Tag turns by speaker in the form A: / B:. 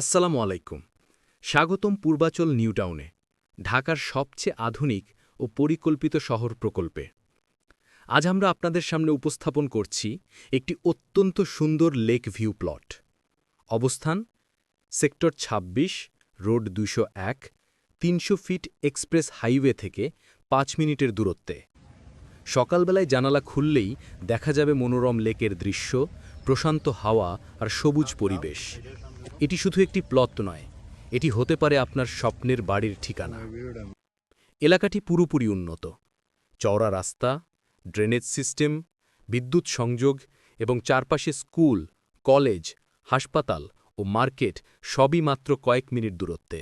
A: আসসালামু আলাইকুম। স্বাগতম পূর্বাচল নিউটাউনে ঢাকার সবচেয়ে আধুনিক ও পরিকল্পিত শহর প্রকল্পে। আজ আমরা আপনাদের সামনে উপস্থাপন করছি একটি অত্যন্ত সুন্দর লেক ভিউ প্লট। অবস্থান, সেক্টর ২৬ রোড দুশো এক, তিনশো ফিট এক্সপ্রেস হাইওয়ে থেকে পাঁচ মিনিটের দূরত্বে। সকালবেলায় জানালা খুললেই দেখা যাবে মনোরম লেকের দৃশ্য, প্রশান্ত হাওয়া আর সবুজ পরিবেশ। এটি শুধু একটি প্লট নয়, এটি হতে পারে আপনার স্বপ্নের বাড়ির ঠিকানা। এলাকাটি পুরোপুরি উন্নত। চওড়া রাস্তা ড্রেনেজ সিস্টেম বিদ্যুৎ সংযোগ এবং চারপাশে স্কুল কলেজ হাসপাতাল ও মার্কেট সবই মাত্র কয়েক মিনিট দূরত্বে।